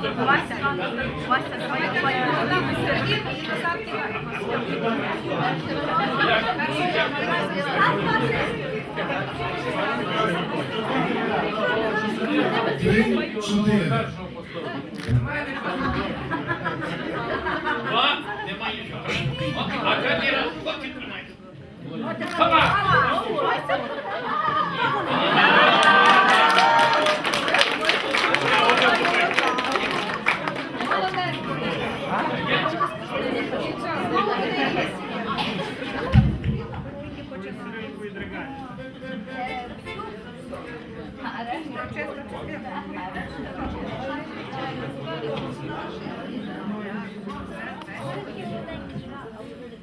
Вася, Вася, давай, давай, давай, Сергій, назад Три, чотири. Два, немає. А камера, хлопці, тримайте. Хава!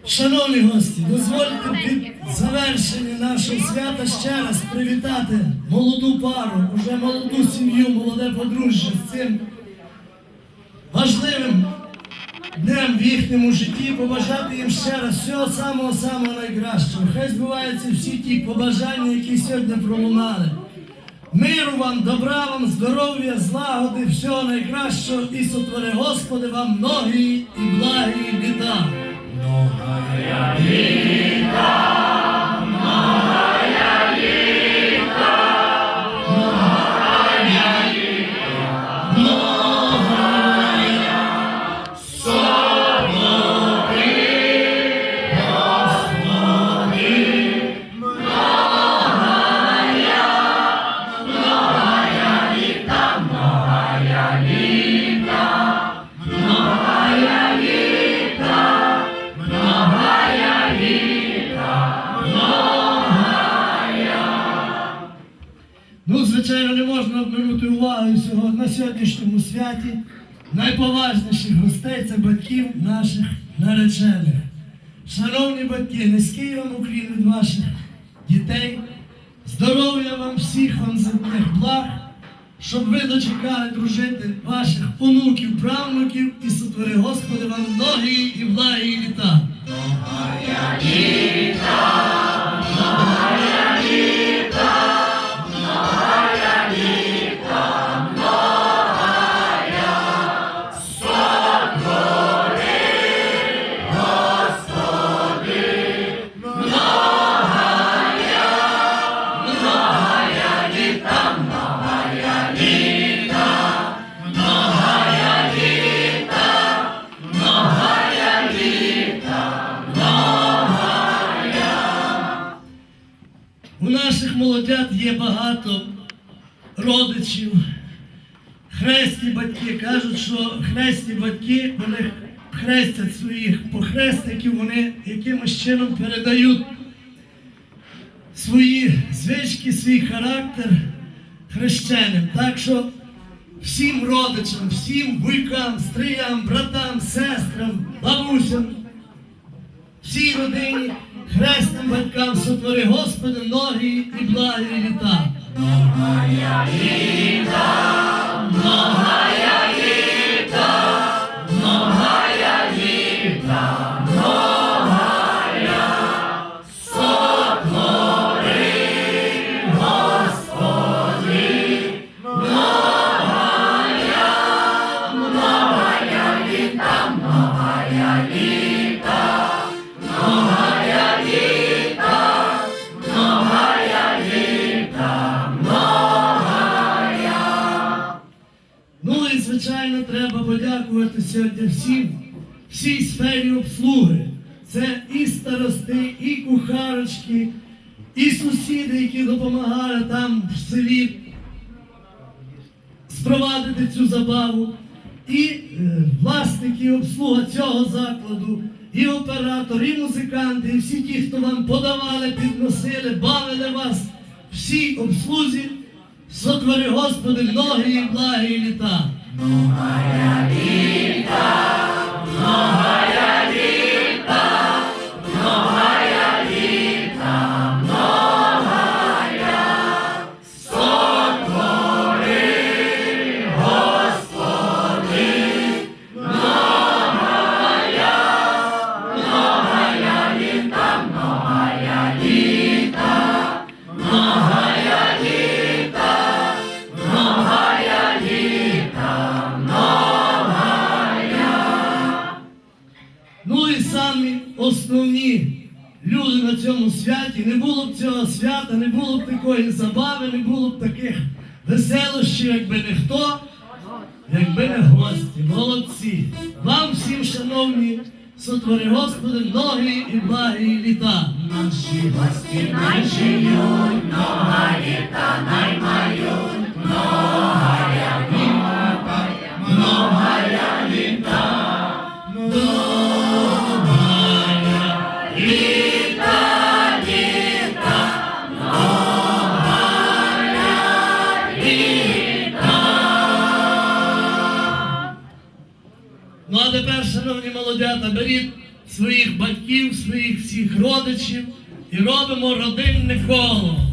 Шановні гості, дозвольте під завершення нашого свята ще раз привітати молоду пару, уже молоду сім'ю, молоде подружжя з цим важливим днем в їхньому житті, побажати їм ще раз всього самого самого найкращого. Хай збуваються всі ті побажання, які сьогодні пролунали. Миру вам, добра вам, здоров'я, злагоди, всього найкращого і сотвори Господи вам ноги і благі літа. Ну, обминути увагою на сьогоднішньому святі найповажніших гостей це батьків наших наречених. Шановні батьки, низький вам уклін від ваших дітей, здоров'я вам всіх вам земних благ, щоб ви дочекали дружити ваших онуків, правнуків і сотвори Господи вам многі і благі літа. У наших молодят є багато родичів. Хресні батьки кажуть, що хресні батьки, вони хрестять своїх похресників, вони якимось чином передають свої звички, свій характер хрещеним. Так що всім родичам, всім вуйкам, стріям, братам, сестрам, бабусям, всій родині, хрестним батькам сотвори Господи, ноги і благі літа. Молодці. Сьогодні всім, всій сфері обслуги. Це і старости, і кухарочки, і сусіди, які допомагали там в селі спровадити цю забаву, і е, власники, обслуга цього закладу, і оператор, і музиканти, і всі ті, хто вам подавали, підносили, бавили вас, всій обслузі, сотвори Господи, многі і благі літа. Ну основні люди на цьому святі. Не було б цього свята, не було б такої забави, не було б таких веселощів, якби не хто, якби не гості. Молодці. Вам всім, шановні, сотвори Господи, многі і благі літа. Наші гості найжиють, много літа наймають, Ну своїх батьків, своїх всіх родичів і робимо родинне коло.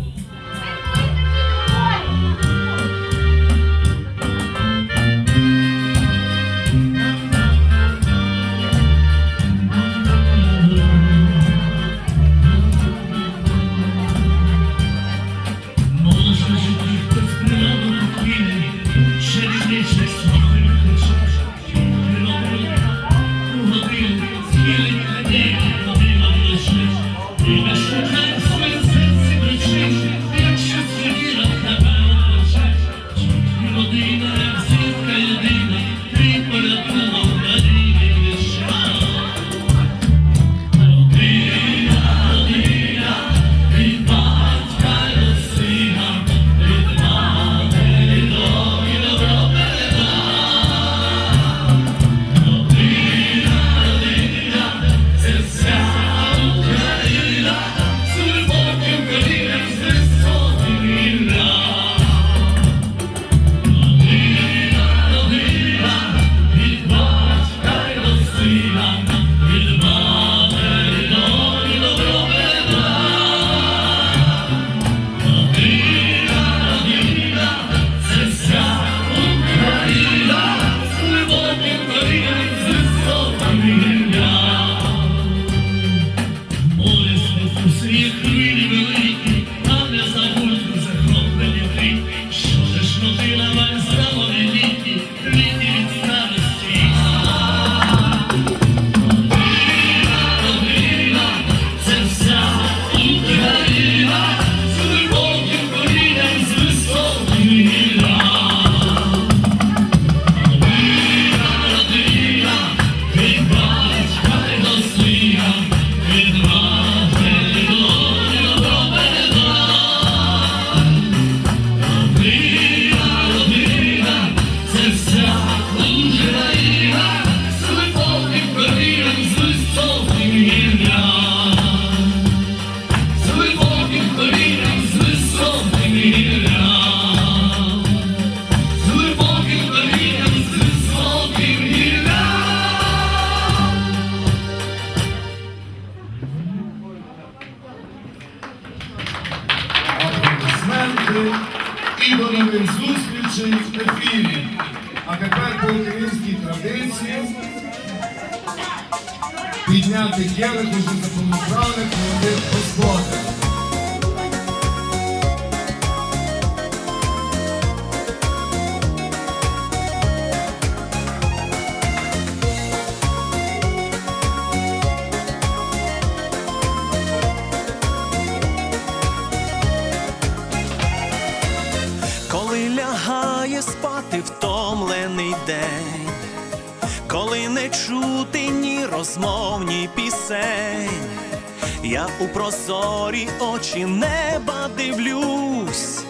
Я у прозорі очі неба дивлюсь,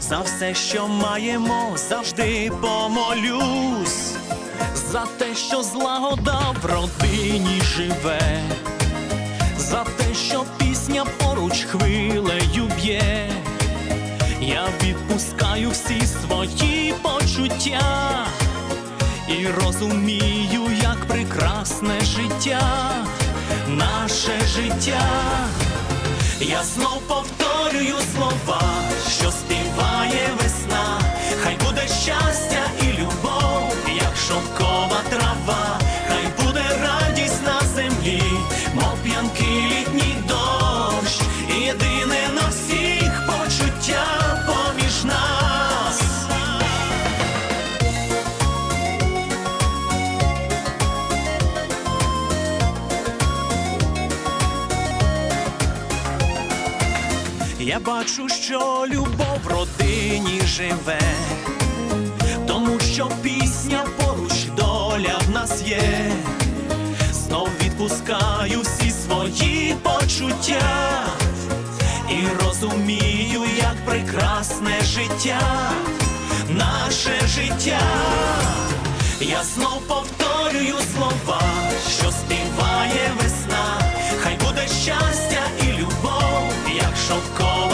за все, що маємо, завжди помолюсь, за те, що злагода в родині живе, за те, що пісня поруч хвилею б'є. Я відпускаю всі свої почуття. І розумію, як прекрасне життя, наше життя. Я знов повторюю слова, що співає весна, хай буде щастя і любов, як шовкова Я бачу, що любов в родині живе, тому що пісня поруч доля в нас є. Знов відпускаю всі свої почуття і розумію, як прекрасне життя, наше життя. Я знов повторюю слова, що співає весна, хай буде щастя. shall call.